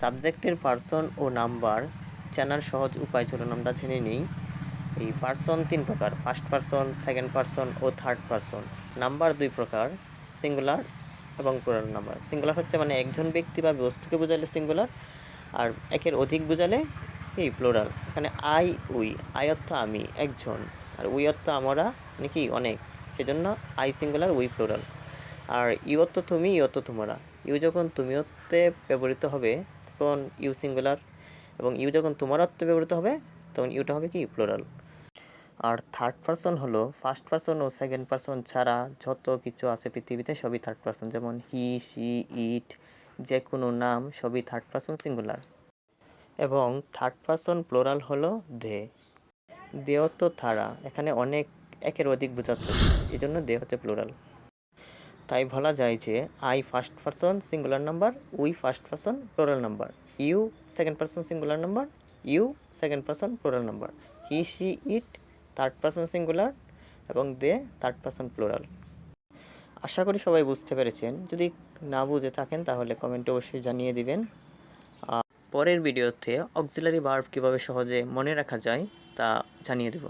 সাবজেক্টের পার্সন ও নাম্বার জানার সহজ উপায় চলুন আমরা জেনে নিই। এই পার্সন তিন প্রকার, ফার্স্ট পার্সন, সেকেন্ড পার্সন ও থার্ড পার্সন। নাম্বার দুই প্রকার, সিঙ্গুলার এবং প্লুরাল নাম্বার। সিঙ্গুলার হচ্ছে মানে একজন ব্যক্তি বা বস্তুকে বোঝালে সিঙ্গুলার, আর একের অধিক বোঝালে এই প্লোরাল। এখানে আই, উই। আই অর্থ আমি, একজন। আর উই অর্থ আমরা মানে কি, অনেক। সেজন্য আই সিঙ্গুলার, উই প্লোরাল। আর অর্থ তুমি অর্থ তোমরা। ইউ যখন তুমি অর্থে ব্যবহৃত হবে তখন ইউ সিঙ্গুলার এবং ইউ যখন তোমার অর্থে ব্যবহৃত হবে, তখন ইউটা হবে কি? প্লোরাল আর থার্ড পার্সন হলো ফার্স্ট পার্সন ও সেকেন্ড পার্সন ছাড়া যত কিছু আছে পৃথিবীতে সবই থার্ড পার্সন যেমন হি সি ইট যে কোনো নাম সবই থার্ড পার্সন সিঙ্গুলার এবং থার্ড পার্সন প্লোরাল হলো দে। দেহ তো থারা, এখানে অনেক, একের অধিক বোঝাচ্ছে এই জন্য দে হচ্ছে প্লোরাল তাই বলা যায় যে I first person singular number we first person plural number you second person singular number you second person plural number he she it third person singular এবং দে থার্ড পার্সন প্লোরাল আশা করি সবাই বুঝতে পেরেছেন। যদি না বুঝে থাকেন, তাহলে কমেন্টে অবশ্যই জানিয়ে দিবেন। পরের ভিডিওতে অক্সিলারি ভার্ব কীভাবে সহজে মনে রাখা যায়, তা জানিয়ে দেবো।